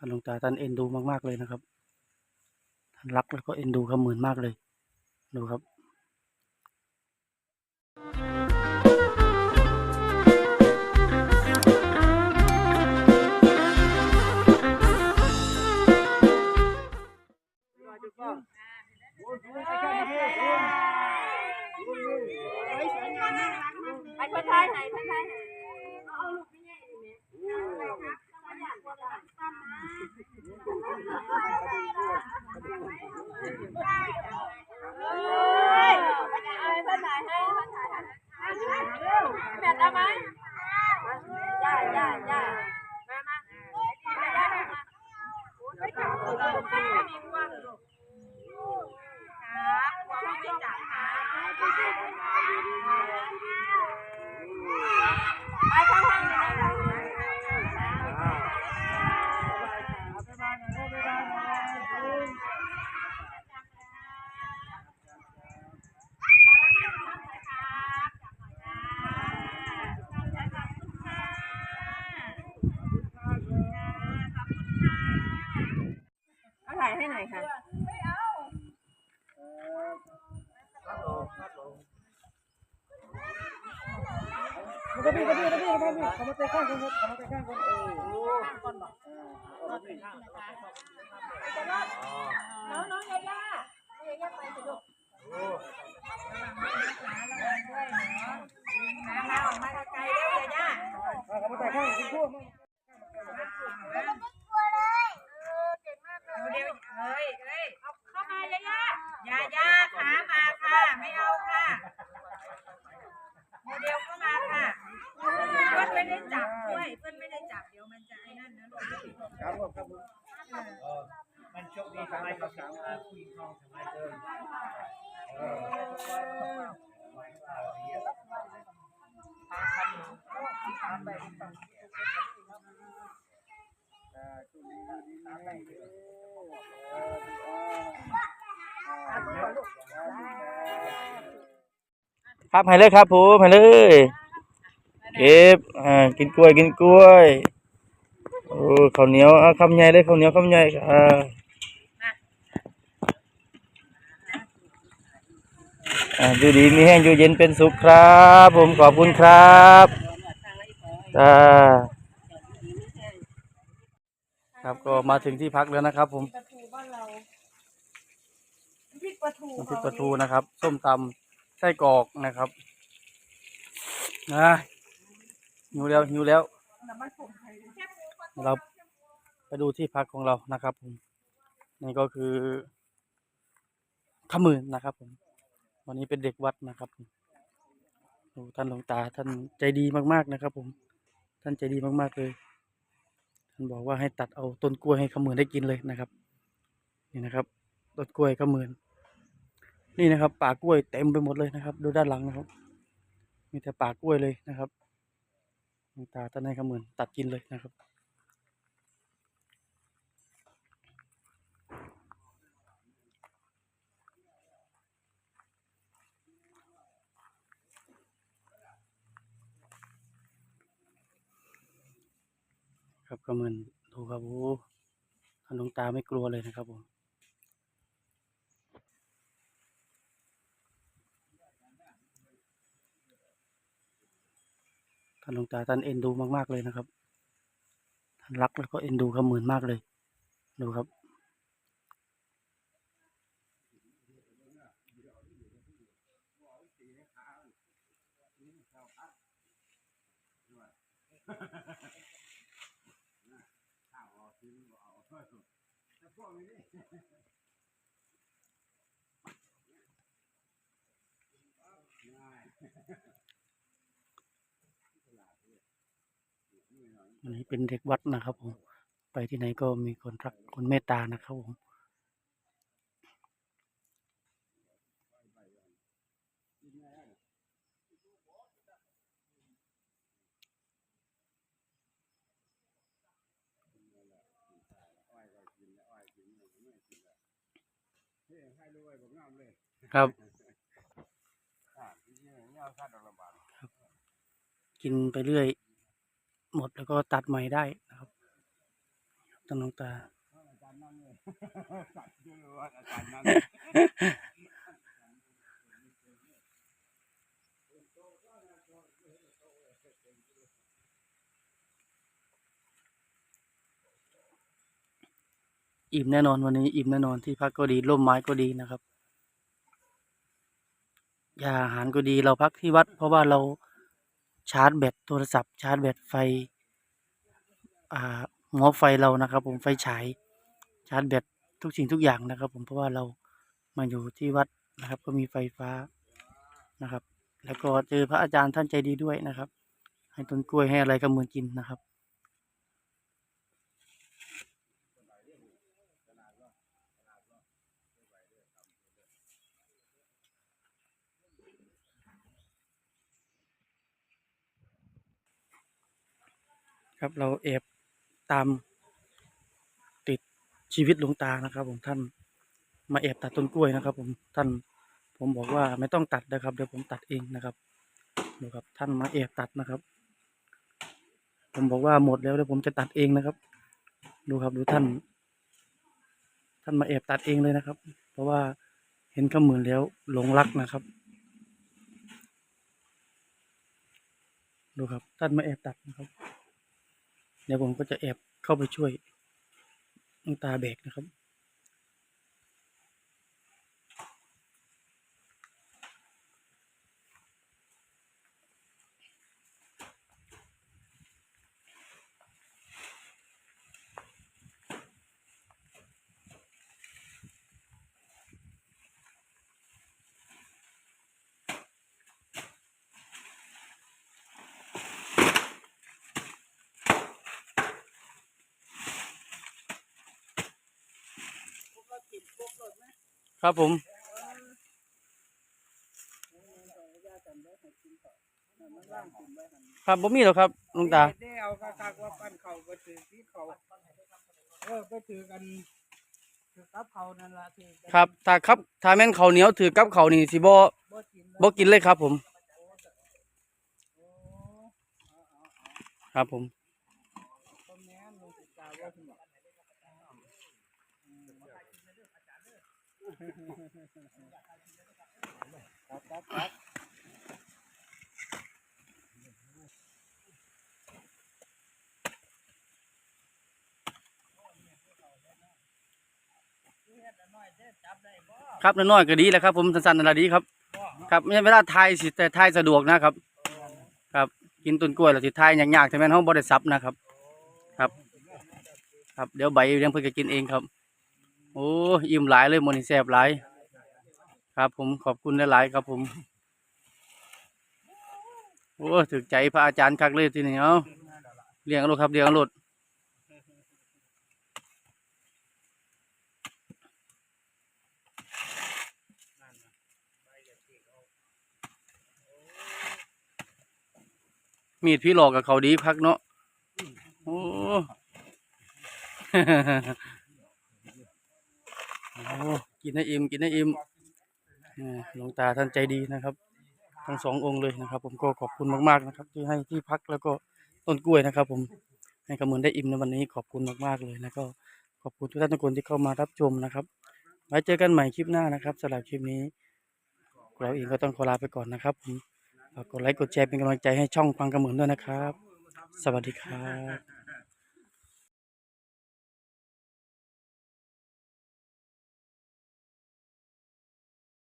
ท่านหลวงตาท่านเอ็นดูมากๆเลยนะครับ ท่านรักแล้วก็เอ็นดูขมือนมากเลย ดูครับ เอาถ่ายให้หน่อยค่ะก็พี่ก็พี่ก็พี่ก็พี่เขามาเตะข้างคนเขามาเตะข้างคนเออน้องน้องยาย่าน้องยาย่าไปสิลูกมามาออกมาไกลๆเร็วยาย่า เขามาเตะข้างคุณพูดมั้ง โมเดลเฮ้ยเฮ้ยเอาเข้ามายาย่ายาย่าขามาค่ะ ไม่เอาค่ะ โมเดลเข้ามาค่ะ เพื่อนไม่ได้จับด้วย เพื่อนไม่ได้จับ เดี๋ยวมันจะไอ้นั่นนะลูก ครับผมครับผมมันโชคดีทำไมเขาสามารถผู้หญิงทองทำไมเดินครับให้เลยครับผมให้เลย เก็บอ่ากินกล้วย กินกล้วย โอ้ข้าวเหนียวเอาคำใหญ่เลยข้าวเหนียวคำใหญ่อ่าอยู่ดีมีแห้งอยู่เย็นเป็นสุขครับ ผมขอบคุณครับจ้าครับก็มาถึงที่พักแล้วนะครับ ผมปลาทูบ้านเราพริกปลาทูน้ำพริกปลาทูนะครับ ส้มตำไส้กรอกนะครับนะหิวแล้วหิวแล้ว เราไปดูที่พักของเรานะครับผมนี่ก็คือขมืนนะครับผม วันนี้เป็นเด็กวัดนะครับท่านหลวงตาท่านใจดีมากๆนะครับ ผม ท่านใจดีมากๆเลย ท่านบอกว่าให้ตัดเอาต้นกล้วยให้ขมืนได้กินเลยนะครับ นี่นะครับต้นกล้วยขมืนนี่นะครับ ป่ากล้วยเต็มไปหมดเลยนะครับ ดูด้านหลังนะครับ มีแต่ป่ากล้วยเลยนะครับหลวงตาท่านให้ขมืนตัดกินเลยนะครับ ครับก็เหมือนดูครับโอ้ท่านหลวงตาไม่กลัวเลยนะครับผมท่านหลวงตาท่านเอ็นดูมากๆเลยนะครับท่านรักแล้วก็เอ็นดูครับเหมือนมากเลย ดูครับ วันนี้เป็นเด็กวัดนะครับผม ไปที่ไหนก็มีคนรักคนเมตตานะครับผม ครับ กินไปเรื่อย หมดแล้วก็ตัดใหม่ได้นะครับท่านหลวงตา อิ่มแน่นอนวันนี้อิ่มแน่นอนที่พักก็ดีร่มไม้ก็ดีนะครับยาอาหารก็ดีเราพักที่วัด เพราะว่าเราชาร์จแบตโทรศัพท์ ชาร์จแบตไฟอ่าหัวไฟเรานะครับ ผมไฟฉายชาร์จแบตทุกสิ่งทุกอย่างนะครับ ผมเพราะว่าเรามาอยู่ที่วัดนะครับ ก็มีไฟฟ้านะครับ แล้วก็เจอพระอาจารย์ท่านใจดีด้วยนะครับ ให้ต้นกล้วยให้อะไรกับมือกินนะครับ ครับเราแอบตามติดชีวิตหลวงตานะครับ ผมท่านมาแอบตัดต้นกล้วยนะครับ ผมท่านผมบอกว่าไม่ต้องตัดนะครับเดี๋ยวผมตัดเองนะครับดูครับท่านมาแอบตัดนะครับ ผมบอกว่าหมดแล้วเดี๋ยวผมจะตัดเองนะครับ ดูครับดูท่าน ท่านมาแอบตัดเองเลยนะครับ เพราะว่าเห็นก็เหมือนแล้วหลงรักนะครับ ดูครับท่านมาแอบตัดนะครับ เดี๋ยวผมก็จะแอบเข้าไปช่วยน้องตาแบกนะครับ ครับผมครับผมมีหรอกครับหลวงตาได้เอาคักๆว่าปั้นเขาไปถือที่เขาเออไปถือกันถือกับเขานั่นละถือกันครับถ้าครับถ้าแม่นข้าวเหนียวถือกับข้าวนี่สิบ่บ่กินบ่กินเลยครับผม ครับผม ต้นแม่นลงติดตาว่าถึง ครับครับครับครับน้อยๆก็ดีแหล้วครับ ผมสั้นๆนั่นละดีครับ ครับไม่ใช่เวลาทายสิแต่ทายสะดวกนะครับ ครับ กินต้นกล้วยแล้วสิทายยากๆแต่แม่นเฮาบ่ได้ซับนะครับ ครับ ครับเดี๋ยวใบเลี้ยงเพิ่นก็กินเองครับ โอ้อิ่มหลายเลยมันแซบหลายครับผมขอบคุณหลายๆครับผมโอ้ถึกใจพระอาจารย์คักเลยทีนี้เอาเลี้ยงเอาโลดครับเลี้ยงเอาโลดมีดพี่หลอกกับเขาดีพักเนาะโอ้ กินให้อิ่มกินให้อิ่มอ่าหลวงตาท่านใจดีนะครับ ทั้งสององค์เลยนะครับ ผมก็ขอบคุณมากๆนะครับ ที่ให้ที่พักแล้วก็ต้นกล้วยนะครับ ผมให้กำเนินได้อิ่มในวันนี้ขอบคุณมากๆเลยแล้วก็ขอบคุณทุกท่านทุกคนที่เข้ามารับชมนะครับไว้เจอกันใหม่คลิปหน้านะครับสำหรับคลิปนี้ เราเองก็ต้องขอลาไปก่อนนะครับผมฝากกดไลค์กดแชร์เป็นกำลังใจให้ช่องฟังกระเหมือนด้วยนะครับ สวัสดีครับ